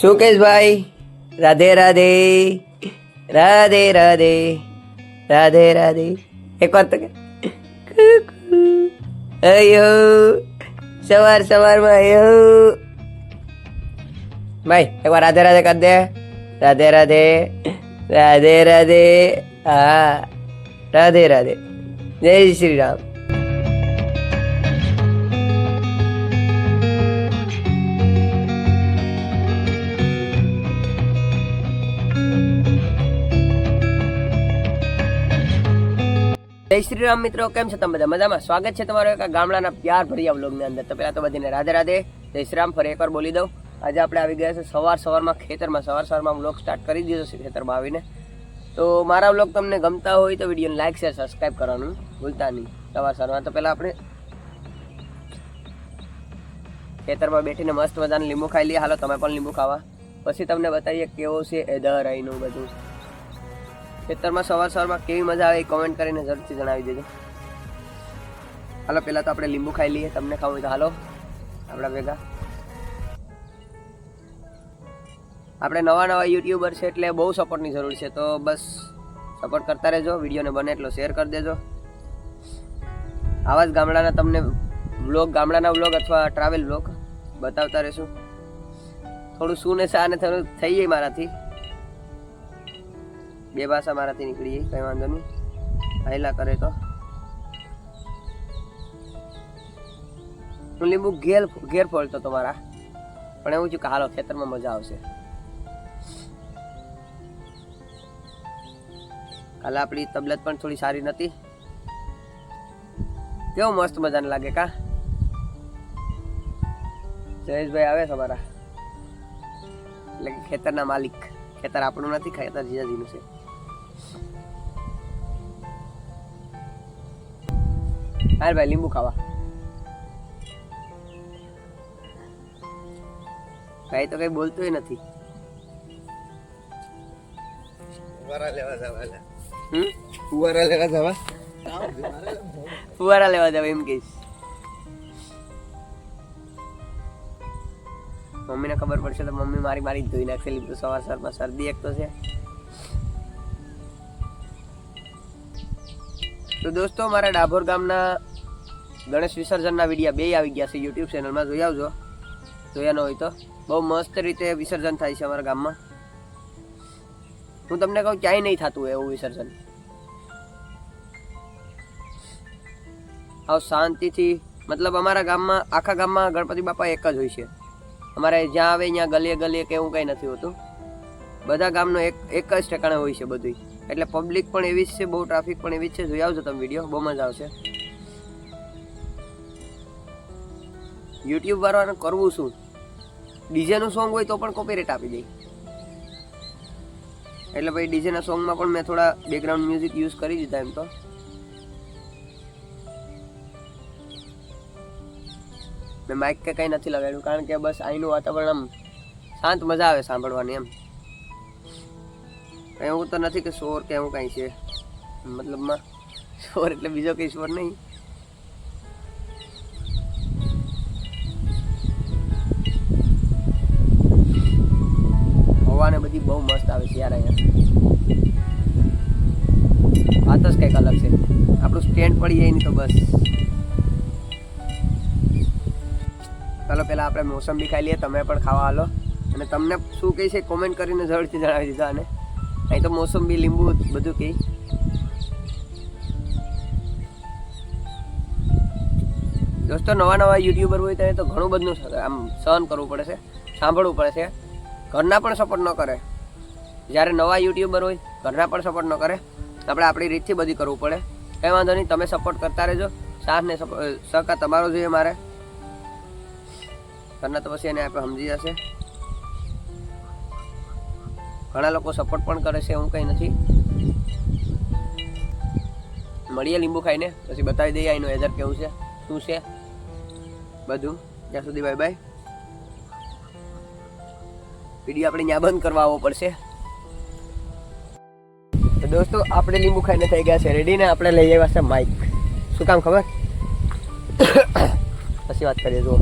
સુકેશભાઈ રાધે રાધે. રાધે રાધે. રાધે રાધે. એક વાત તો. અયો. સવાર, સવારમાં અયો. ભાઈ, એક વાર રાધે રાધે કરી દે. રાધે રાધે. રાધે રાધે. હા. રાધે રાધે. જય શ્રી રામ. શ્રી રામ મિત્રો, કેમ છો તમે બધા? મજામાં? સ્વાગત છે તમારો એક ગામડાના પ્યાર ભર્યા વ્લોગની અંદર. તો પહેલાં તો બધીને રાધે રાધે, જય શ્રી રામ, ફરી એકવાર બોલી દઉં. આજે આપણે આવી ગયા છે સવાર સવારમાં, ખેતરમાં. સવાર સવારમાં વ્લોગ સ્ટાર્ટ કરી દીધો છે ખેતરમાં આવીને. તો મારા વ્લોગ તમને ગમતા હોય તો વિડીયોને લાઇક શેર સબસ્ક્રાઈબ કરવાનું ભૂલતા નહીં. સવાર સવારમાં તો પહેલાં આપણે ખેતરમાં બેઠીને મસ્ત મજાનું લીંબુ ખાઈ લઈએ. હાલો, તમે પણ લીંબુ ખાવા. પછી તમને બતાવીએ કેવો છે એધર અહીંનું બધું. ખેતરમાં સવાર સવારમાં કેવી મજા આવે એ કોમેન્ટ કરીને જરૂરથી જણાવી દેજો. હાલો, પહેલાં તો આપણે લીંબુ ખાઈ લઈએ, તમને ખાવું હોય તો હાલો. આપણા ભેગા. આપણે નવા નવા યુટ્યુબર છે એટલે બહુ સપોર્ટની જરૂર છે, તો બસ સપોર્ટ કરતા રહેજો, વિડીયોને બને એટલો શેર કરી દેજો. આવા જ ગામડાના તમને વ્લોગ ગામડાના વ્લોગ અથવા ટ્રાવેલ વ્લોગ બતાવતા રહેશું. થોડું શું ને શા ને થોડું થઈ જાય મારાથી. બે ભાષા મારાથી નીકળી ગઈ કઈ વાંધો નહીં. હાયલા કરે તો. હું લીંબુ ઘેર ઘેર ફોલતો તો મારા. પણ એવું છું કે હાલો ખેતરમાં મજા આવશે. કાલે આપણી તબિયત પણ થોડી સારી નથી. કેવો મસ્ત મજાને લાગે કા? જયેશભાઈ આવે તમારા એટલે ખેતરના માલિક. ખેતર આપણું નથી, ખેતર જીજાજીનું છે. હાર ભાઈ લીંબુ ખાવા કઈ તો કઈ બોલતું નથી. ફુવારા લેવા જવા હમ? ફુવારા લેવા જવા? ફુવારા લેવા જાવ એમ કહીશ. મમ્મીને ખબર પડશે તો મમ્મી મારી મારી ધોઈ નાખશે લીંબુ સવાર સવારમાં શરદી એક તો છે. તો દોસ્તો મારા ડાભોર ગામના ગણેશ વિસર્જનના વિડીયા બે આવી ગયા છે યુટ્યુબ ચેનલમાં જોઈ આવજો. જોયા ન હોય તો. બહુ મસ્ત રીતે વિસર્જન થાય છે અમારા ગામમાં. હું તમને કહું, ક્યાંય નહીં થતું એવું વિસર્જન. આવ શાંતિથી, મતલબ અમારા ગામમાં, આખા ગામમાં ગણપતિ બાપા એક જ હોય છે. અમારે જ્યાં આવે ત્યાં ગલીએ ગલીએ કે એવું કંઈ નથી હોતું. બધા ગામનો એક એક જ ઠેકાણે હોય છે બધું એટલે પબ્લિક પણ એવી જ છે, બહુ ટ્રાફિક પણ એવી જ છે. જોઈ આવજો તમે વીડિયો બહુ મજા આવશે. યુટ્યુબ વાળાને કરવું શું? ડીજેનું સોંગ હોય તો પણ કોપીરેટ આપી દે. એટલે ભાઈ ડીજેના સોંગમાં પણ મેં થોડા બેકગ્રાઉન્ડ મ્યુઝિક યુઝ કરી દીધા એમ તો. મેં માઇક કે કંઈ નથી લગાડ્યું, કારણ કે બસ અહીંનું વાતાવરણ આમ શાંત મજા આવે સાંભળવાની એમ. એવું તો નથી કે શોર કે એવું કાંઈ છે. મતલબમાં શોર એટલે બીજો કંઈ શોર નહીં. બહુ મસ્ત આવે છે યાર અહીંયા. વાત જ કંઈક અલગ છે. આપણું સ્ટેન્ડ પડી જાય ને તો બસ. ચાલો, પહેલાં આપણે મોસંબી ખાઈ લઈએ, તમે પણ ખાવા હાલો. અને તમને શું કહે છે કોમેન્ટ કરીને જરૂરથી જણાવી દીધા અને અહીં તો મોસંબી લીંબુ બધું કહે. દોસ્તો, નવા નવા યુટ્યુબર હોય ત્યારે તો ઘણું બધું આમ સહન કરવું પડે છે, સાંભળવું પડે છે. ઘરના પણ સપોર્ટ ન કરે. જ્યારે નવા યુટ્યુબર હોય, ઘરના પણ સપોર્ટ ન કરે આપણે આપણી રીતથી બધી કરવું પડે. કંઈ વાંધો નહીં, તમે સપોર્ટ કરતા રહેજો. સાથ ને સપ- સહકાર તમારો જોઈએ મારે. ઘરના તો પછી એને આપણે સમજી જશે. ઘણા લોકો સપોર્ટ પણ કરે છે, એવું કંઈ નથી. મળીએ લીંબુ ખાઈને, પછી બતાવી દઈએ એનું વેધર કેવું છે, શું છે. બધું. ત્યાં સુધી બાય બાય વીડિયો આપણે ત્યાં બંધ કરવા આવવો પડશે. દોસ્તો, આપણે લીંબુ ખાઈને થઈ ગયા છે. રેડી ને આપણે લઈ આવ્યા છે માઇક શું કામ ખબર? પછી વાત કરીએ, જુઓ.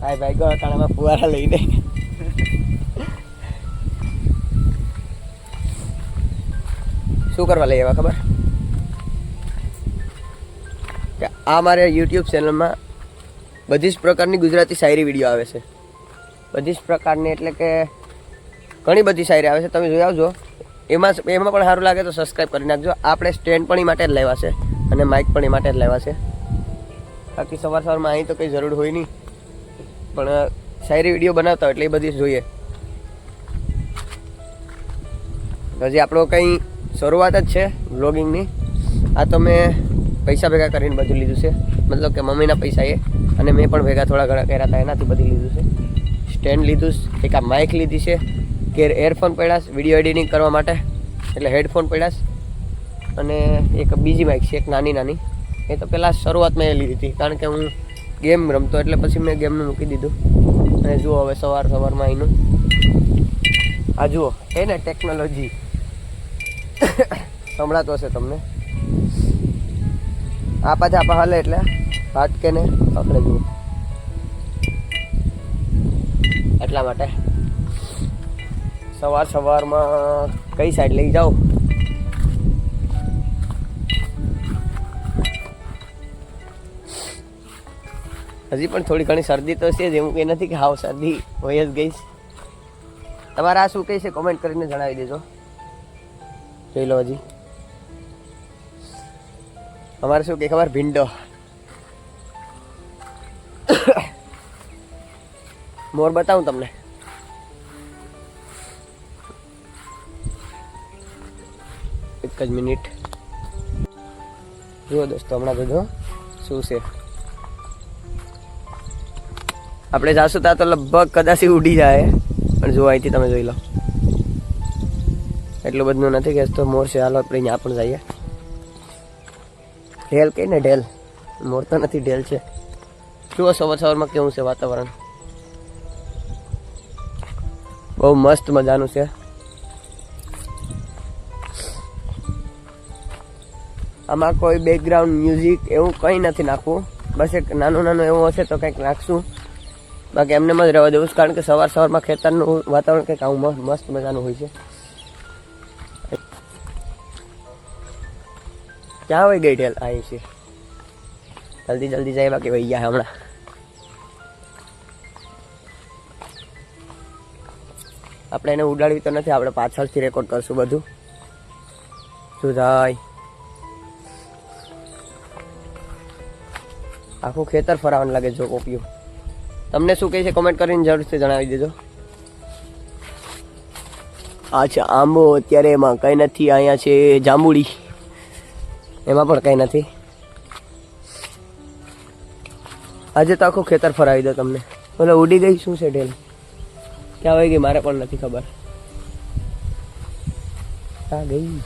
હાય ભાઈ, ગયો તાણામાં ફુવારા લઈને. શું કરવા લઈ આવ્યા, ખબર? કે આ મારે યુટ્યુબ ચેનલમાં બધી જ પ્રકારની ગુજરાતી શાયરી વીડિયો આવે છે. બધી જ પ્રકારની, એટલે કે ઘણી બધી શાયરી આવે છે, તમે જોઈ આવજો. એમાં એમાં પણ સારું લાગે તો સબસ્ક્રાઈબ કરી નાખજો. આપણે સ્ટેન્ડ પણ એ માટે જ લેવા છે અને માઇક પણ એ માટે જ લેવા છે. બાકી સવાર સવારમાં અહીં તો કંઈ જરૂર હોય નહીં. પણ શાયરી વીડિયો બનાવતા એટલે એ બધી જોઈએ. હજી આપણો કંઈ શરૂઆત જ છે વ્લોગિંગની આ તો મેં પૈસા ભેગા કરીને બધું લીધું છે. મતલબ કે મમ્મીના પૈસા એ અને મેં પણ ભેગા થોડા ઘણા કર્યા હતા, એનાથી બધી લીધું છે. સ્ટેન્ડ લીધું એક આ માઇક લીધી છે. કે એરફોન પડ્યા વીડિયો એડિટિંગ કરવા માટે. એટલે હેડફોન પડ્યા અને એક બીજી બાઇક છે, એક નાની નાની. એ તો પહેલાં શરૂઆતમાં એ લીધી હતી, કારણ કે હું ગેમ રમતો, એટલે પછી મેં ગેમનું મૂકી દીધું. અને જુઓ હવે સવાર સવારમાં એનું આ જુઓ એ ને ટેકનોલોજી સંભળાતો હશે તમને. આ પાછા આપા હાલે એટલે ફાટકે ને આપણે જુઓ. એટલા માટે. સવાર સવારમાં કઈ સાઈડ લઈ જાઓ? હજી પણ થોડી ઘણી શરદી તો છે જ એવું કંઈ નથી કે હાવ શરદી હોય જ ગઈ. તમારે આ શું કહે છે? કોમેન્ટ કરીને જણાવી દેજો. જોઈ લો હજી. અમારે શું કે ખબર? ભીંડો. મોર બતાવું તમને. એક જ મિનિટ. જુઓ દોસ્તો, હમણાં બધો શું છે? આપણે જાશું ત્યાં તો લગભગ કદાચ ઉડી જાય, પણ જો અહીંથી તમે જોઈ લો. એટલું બધું નથી કે તો મોર છે, હાલો, આપણે અહીંયા પણ જઈએ. ઢેલ કઈ ને ઢેલ? મોર તો નથી, ઢેલ છે. જુઓ સવાર સવારમાં કેવું છે વાતાવરણ. બહુ મસ્ત મજાનું છે. આમાં કોઈ બેકગ્રાઉન્ડ મ્યુઝિક એવું કંઈ નથી નાખવું. બસ એક નાનું નાનું એવું હશે તો કંઈક નાખશું. બાકી એમને જ રહેવા દેવું કારણ કે સવાર સવારમાં ખેતરનું વાતાવરણ કંઈક આવું મસ્ત મજાનું હોય છે. ક્યાં હોય ગઈ ઢેલ? આવી છે. જલ્દી જલ્દી જાય, બાકી વહી ગયા હમણાં. આપણે એને ઉડાડવી તો નથી, આપણે પાછળથી રેકોર્ડ કરશું બધું. શું થાય? આખું ખેતર ફરાવાનું લાગે જો કોપીઓ તમને શું કહે છે? કોમેન્ટ કરીને જરૂરથી જણાવી દેજો. અચ્છા આંબો, અત્યારે એમાં કંઈ નથી, અહીંયા છે જાંબુડી. એમાં પણ કંઈ નથી. આજે તો આખું ખેતર ફરાવી દો તમને. બોલો ઉડી ગઈ, શું છે ઢેલ? ક્યાં વહી ગઈ? મારે પણ નથી ખબર. ક્યાં ગઈ?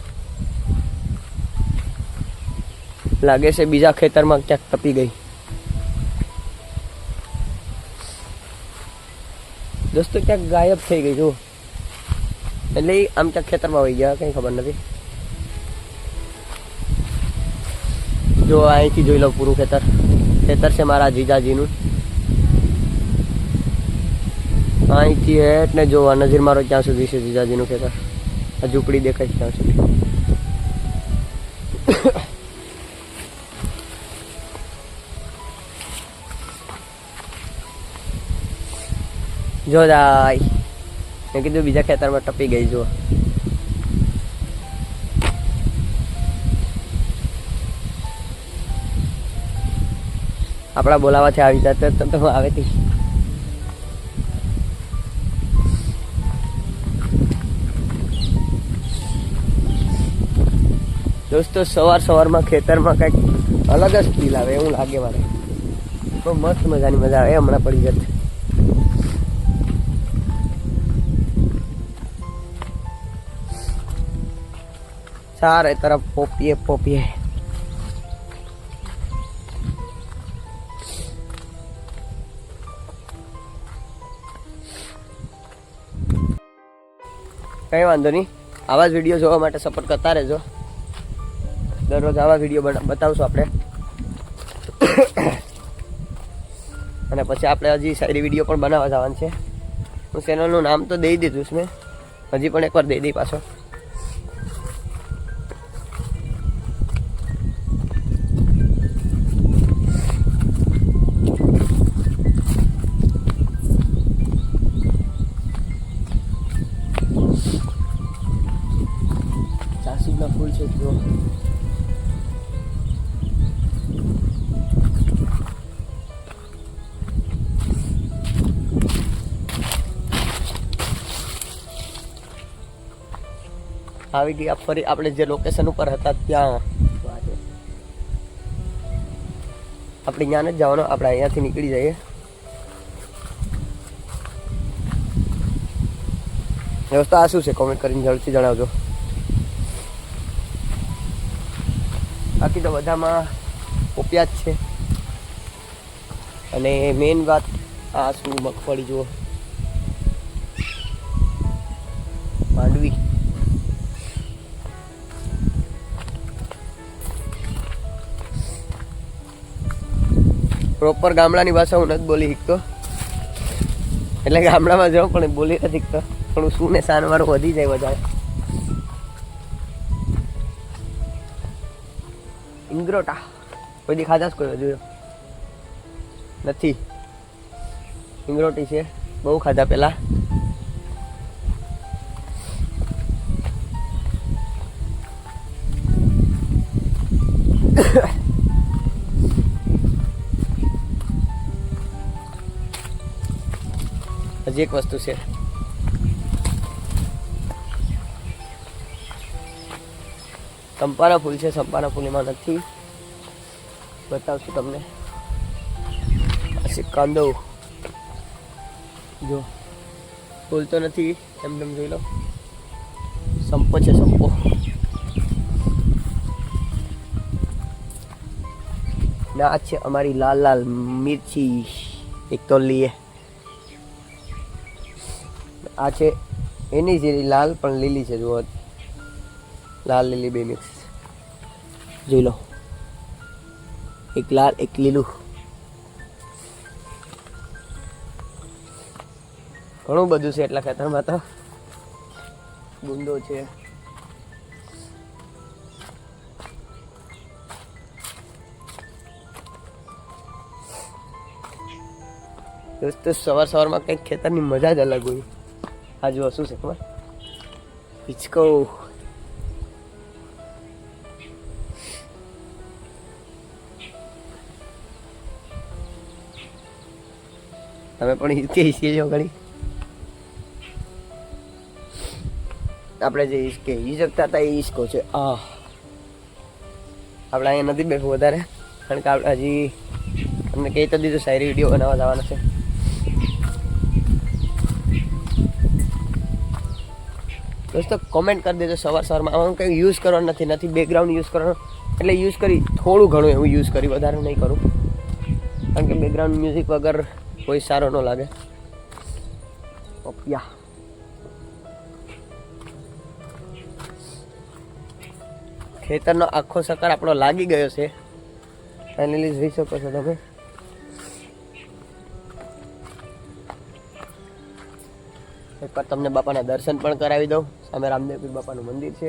લાગે છે બીજા ખેતરમાં ક્યાંક તપી ગઈ. દોસ્તો, ક્યાંક ગાયબ થઈ ગઈ જો એટલે આમ ક્યાંક ખેતરમાં વહી ગયા, કંઈ ખબર નથી. જો અહીંથી જોઈ લો પૂરું ખેતર. ખેતર છે મારા જીજાજીનું. અહીંથી હેઠ ને જો નજીર મારો ક્યાં સુધી છે જીજાજીનું ખેતર. આ ઝૂંપડી દેખાય ત્યાં સુધી. જો દાઈ. મેં કીધું બીજા ખેતરમાં ટપી ગઈ જો આપણા બોલાવાથી આવી જતો તો આવે તી. દોસ્તો, સવાર સવારમાં ખેતરમાં કંઈક અલગ જ ફીલ આવે એવું લાગે મારે. બહુ મસ્ત મજાની મજા આવે, હમણાં પડી જશે ચારે તરફ પોપીએ પોપીએ. કંઈ વાંધો નહીં. આવા જ વીડિયો જોવા માટે સપોર્ટ કરતા રહેજો. દરરોજ આવા વીડિયો બતાવશું આપણે. અને પછી આપણે હજી સારી વીડિયો પણ બનાવવા જવાનું છે. હું ચેનલનું નામ તો દઈ દીધું છે મેં. હજી પણ એકવાર દઈ દઈ પાછો. આવી ગયા. ફરી આપણે જે લોકેશન ઉપર હતા ત્યાં. આપણે ત્યાં જ જવાનું, આપણે અહીંયાથી નીકળી જઈએ. વ્યવસ્થા આ શું છે? કોમેન્ટ કરીને ઝડપથી જણાવજો. બાકી તો બધામાં ઓપિયા જ છે. અને મેઇન વાત આ શું, મગફળી જુઓ. પ્રોપર ગામડાની ભાષા હું નથી બોલી શીખતો. એટલે ગામડામાં જાઉં, પણ બોલી નથી શીખતો. પણ શું ને સાન મારું વધી જાય વધારે. ઇન્ગ્રોટા કોઈ દી ખાધા કોઈ હજુ. નથી. ઇંગરોટી છે. બહુ ખાધા પેલા. હજી એક વસ્તુ છે. ચંપાના ફૂલ છે ચંપાના ફૂલ એમાં નથી. બતાવશું તમને. પછી કાંદો. જો, ફૂલ તો નથી એમ તેમ જોઈ લો. સંપો છે, સંપો. ના છે અમારી લાલ લાલ મિર્ચી એક તો લીએ આ છે, એની જેવી લાલ પણ લીલી છે, જુઓ. લાલ લીલી બે મિક્સ જોઈ લો. એક લાલ, એક લીલું. ઘણું બધું છે એટલા ખેતરમાં તો. ગુંદો છે. દોસ્તો સવાર સવારમાં કંઈક ખેતરની મજા જ અલગ હોય. આ જુઓ, શું છે ખબર? હિચકો. તમે પણ હિચકે હિચકે જો ઘણી આપણે જે હિચકે હિચકતા હતા એ હિચકો છે. આ. આપણે અહીંયા નથી બેઠું વધારે, કારણ કે આપણે હજી તમને કહી તો દીધું સારી વીડિયો બનાવવા જવાના છે. દોસ્તો કોમેન્ટ કરી દેજો સવાર સવારમાં. આમાં કંઈ યુઝ કરવાનું નથી નથી બેકગ્રાઉન્ડ યુઝ કરવાનો. એટલે યુઝ કરી, થોડું ઘણું એવું યુઝ કરી, વધારે નહીં કરું. કારણ કે બેકગ્રાઉન્ડ મ્યુઝિક વગર કોઈ સારો ન લાગે. ઓપિયા ખેતરનો આખો સકાર આપણો લાગી ગયો છે. ફાઇનલી જોઈ શકો છો તમે. એકવાર તમને બાપાના દર્શન પણ કરાવી દઉં. સામે રામદેવપીર બાપાનું મંદિર છે.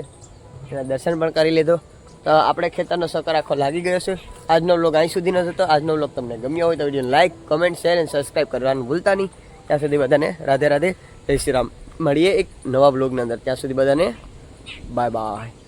એના દર્શન પણ કરી લીધો. તો આપણે ખેતરનો સકર આખો લાગી ગયો છે. આજનો વ્લોગ અહીં સુધીનો હતો આજનો વ્લોગ તમને ગમ્યો હોય તો વીડિયો લાઇક કમેન્ટ શેર અને સબસ્ક્રાઈબ કરવાનું ભૂલતા નહીં. ત્યાં સુધી બધાને રાધે રાધે. જય શ્રી રામ. મળીએ એક નવા બ્લોગની અંદર. ત્યાં સુધી બધાને બાય બાય